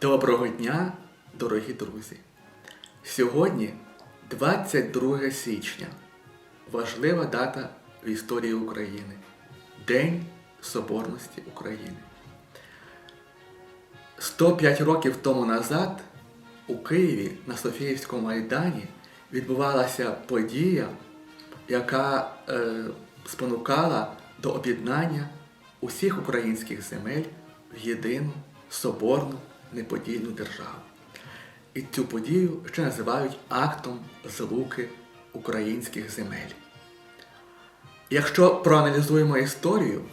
Доброго дня, дорогі друзі! Сьогодні 22 січня. Важлива дата в історії України. День Соборності України. 105 років тому назад у Києві на Софіївському майдані відбувалася подія, яка е, спонукала до об'єднання усіх українських земель в єдину соборну неподільну державу. І цю подію ще називають актом злуки українських земель. Якщо проаналізуємо історію,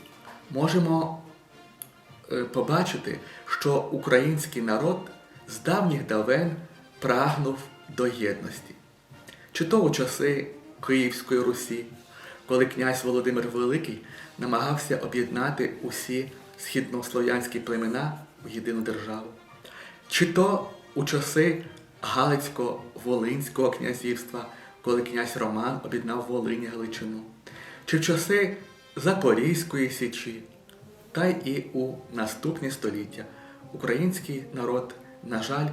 можемо е, побачити, що український народ з давніх давен прагнув до єдності. Чи то у часи Київської Русі, коли князь Володимир Великий намагався об'єднати усі східнослов'янські племена в єдину державу, чи то у часи Галицько-Волинського князівства, коли князь Роман об'єднав Волинь і Галичину, чи в часи Запорізької Січі, та й у наступні століття? Український народ, на жаль,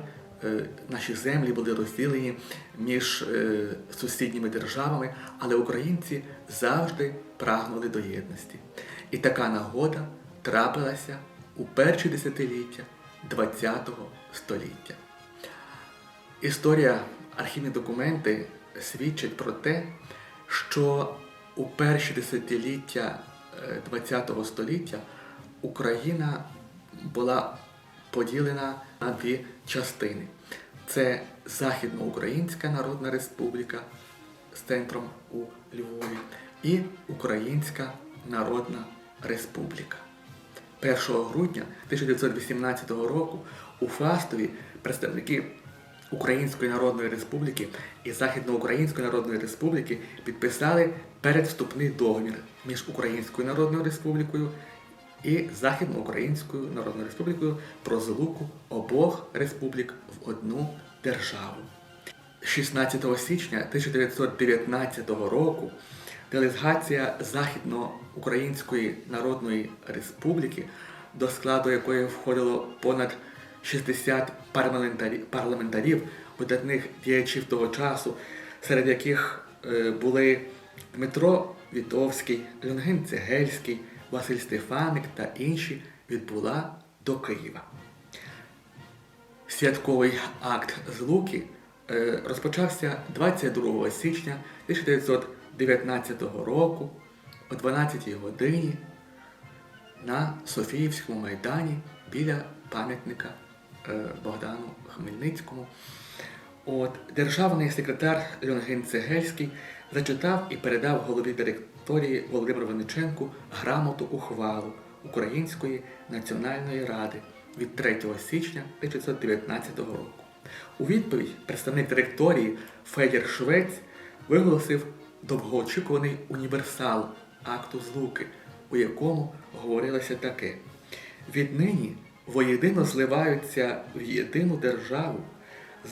е, наші землі були розділені між е, сусідніми державами, але українці завжди прагнули до єдності. І така нагода трапилася у перші десятиліття ХХ століття. Історія, архівні документи свідчать про те, що у перші десятиліття ХХ століття Україна була поділена на дві частини. Це Західноукраїнська Народна Республіка з центром у Львові і Українська Народна Республіка. 1 грудня 1918 року у Фастові представники Української Народної Республіки і Західноукраїнської Народної Республіки підписали передвступний договір між Українською Народною Республікою і Західноукраїнською Народною Республікою про злуку обох республік в одну державу. 16 січня 1919 року делегація Західноукраїнської Народної Республіки, до складу якої входило понад 60 парламентарів, видатних діячів того часу, серед яких е, були Дмитро Вітовський, Леонген Цегельський, Василь Стефаник та інші, відбула до Києва. Святковий акт злуки е, розпочався 22 січня 1919 року о 12-й годині на Софіївському майдані біля пам'ятника е, Богдану Хмельницькому. От, державний секретар Леонген Цегельський зачитав і передав голові директорії Володимиру Винниченку грамоту ухвалу Української національної ради від 3 січня 1919 року. У відповідь представник директорії Федір Швець виголосив довгоочікуваний універсал акту злуки, у якому говорилося таке: віднині воєдино зливаються в єдину державу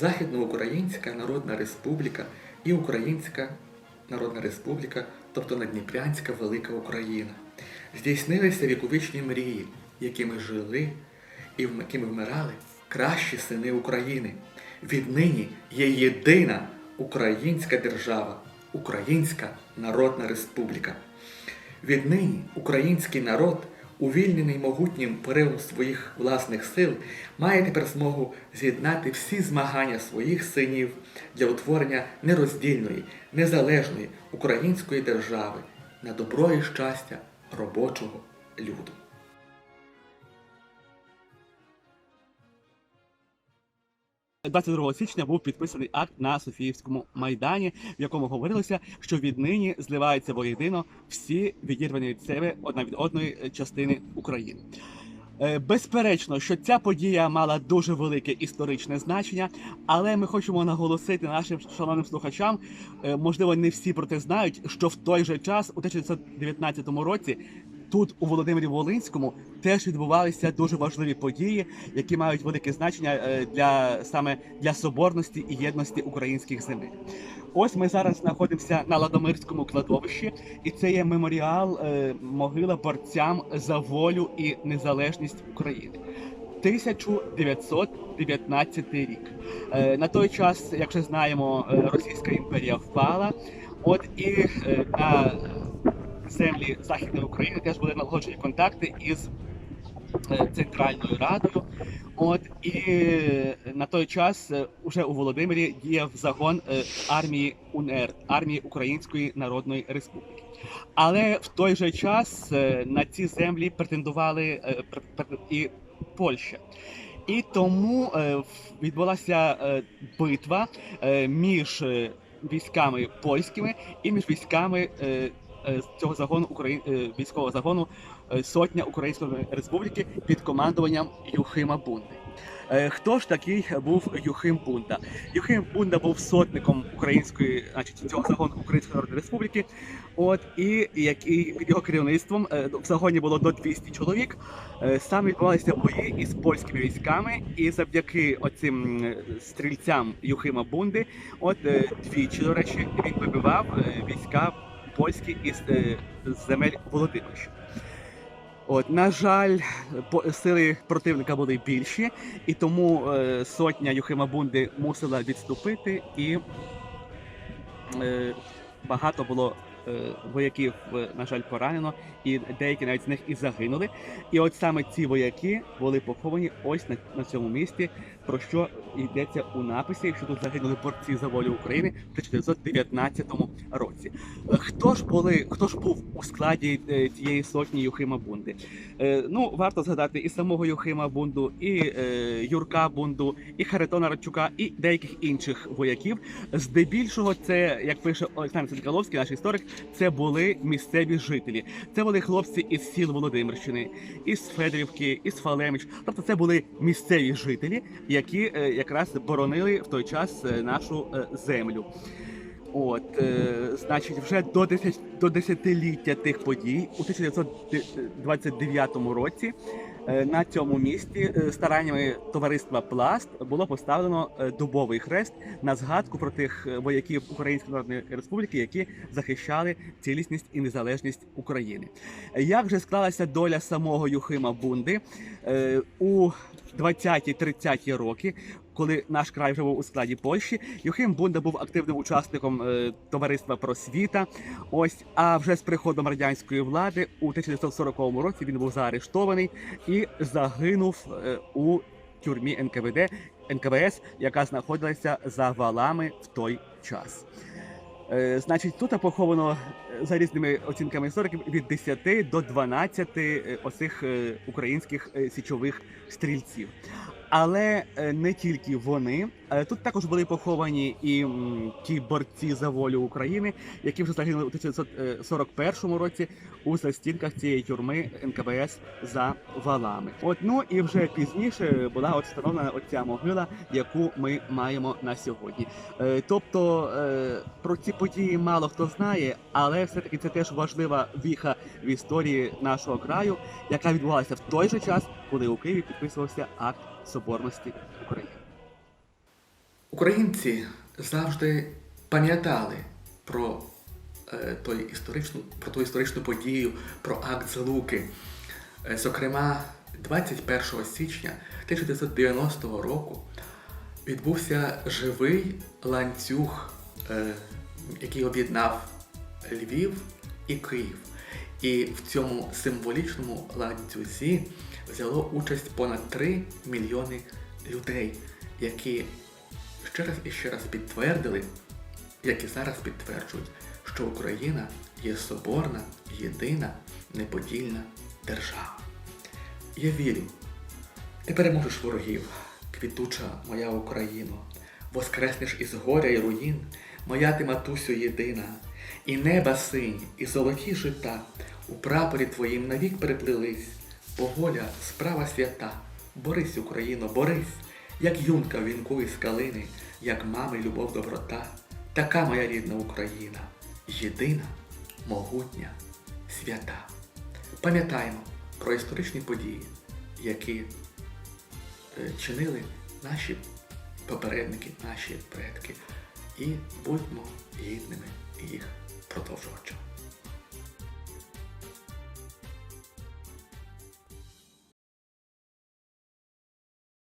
Західноукраїнська Народна Республіка і Українська Народна Республіка, тобто Надніпрянська Велика Україна. Здійснилися віковічні мрії, якими жили і якими вмирали кращі сини України. Віднині є єдина українська держава, Українська Народна Республіка. Віднині український народ, увільнений могутнім поривом своїх власних сил, має тепер змогу з'єднати всі змагання своїх синів для утворення нероздільної, незалежної української держави на добро і щастя робочого люду. – 22 січня був підписаний акт на Софіївському майдані, в якому говорилося, що віднині зливаються воєдино всі відірвані від себе одна від одної частини України. Е, Безперечно, що ця подія мала дуже велике історичне значення, але ми хочемо наголосити нашим шановним слухачам, е, можливо, не всі про те знають, що в той же час, у 1919 році, тут, у Володимирі Волинському, теж відбувалися дуже важливі події, які мають велике значення е, для саме для соборності і єдності українських земель. Ось ми зараз знаходимося на Ладомирському кладовищі, і це є меморіал, е, могила борцям за волю і незалежність України. 1919 рік. Е, На той час, як вже знаємо, Російська імперія впала. От і на землі Західної України теж були налагоджені контакти із е, Центральною Радою. От і е, на той час е, уже у Володимирі діяв загон армії УНР, армії Української Народної Республіки. Але в той же час на ці землі претендували пр- пр- і Польща. І тому відбулася битва між військами польськими і між військами е, цього загону Украї... е, військового загону е, Сотня Української Республіки під командуванням Юхима Бунди. Хто ж такий був Юхим Бунда? Юхим Бунда був сотником української, значить цього загону Української Народної Республіки. От і який під його керівництвом в загоні було до 200 чоловік. Саме відбувалися бої із польськими військами, і завдяки оцим стрільцям Юхима Бунди, от двічі, до речі, він вибивав війська польські із е, земель Володимирщини. От, на жаль, сили противника були більші, і тому е, сотня Юхима Бунди мусила відступити, і е, багато було вояків, е, на жаль, поранено, і деякі навіть з них і загинули. І от саме ці вояки були поховані ось на, на цьому місці, про що йдеться у написі, що тут загинули борці за волю України в 1919 році. Е, Хто ж були, хто ж був у складі е, цієї сотні Юхима Бунди? Е, ну, варто згадати і самого Юхима Бунду, і е, Юрка Бунду, і Харитона Радчука, і деяких інших вояків. Здебільшого, це, як пише Олександр Сенкаловський, наш історик, це були місцеві жителі. Це були хлопці із сіл Володимирщини, із Федорівки, із Фалемич. Тобто це були місцеві жителі, які е, якраз боронили в той час е, нашу е, землю. От, е, значить, вже до 10, до десятиліття тих подій у 1929 році на цьому місці е, стараннями товариства Пласт було поставлено е, дубовий хрест на згадку про тих е, вояків Української Народної Республіки, які захищали цілісність і незалежність України. Як же склалася доля самого Юхима Бунди Е, у 20-30 роки, коли наш край вже був у складі Польщі, Юхим Бунда був активним учасником е, товариства Просвіта. Ось, а вже з приходом радянської влади у 1940 році він був заарештований і загинув е, у тюрмі НКВД НКВС, яка знаходилася за валами в той час. Е, Значить, тут поховано е, за різними оцінками істориків від 10 до 12 е, оцих українських січових стрільців. Але е, не тільки вони. Е, Тут також були поховані і ті борці за волю України, які вже загинули у 1941 році у застінках цієї тюрми НКВС за валами. От ну і вже пізніше була от встановлена оця могила, яку ми маємо на сьогодні. Е, Тобто е, про ці події мало хто знає, але все-таки це теж важлива віха в історії нашого краю, яка відбувалася в той же час, коли у Києві підписувався акт соборності України. Українці завжди пам'ятали про, е, той історичну, про ту історичну подію, про акт Злуки. Е, зокрема, 21 січня 1990 року відбувся живий ланцюг, е, який об'єднав Львів і Київ. І в цьому символічному ланцюзі взяло участь понад 3 мільйони людей, які ще раз і ще раз підтвердили, як і зараз підтверджують, що Україна є соборна, єдина, неподільна держава. Я вірю, ти переможеш ворогів, квітуча моя Україно, воскреснеш із горя і руїн, моя ти матусю єдина, і неба синь, і золоті жита у прапорі твоїм навік переплились, бо воля справа свята. Борись, Україно, борись, як юнка в вінку із як мами любов доброта, така моя рідна Україна, єдина, могутня, свята. Пам'ятаємо про історичні події, які е, чинили наші попередники, наші предки, і будьмо гідними їх продовжувачами.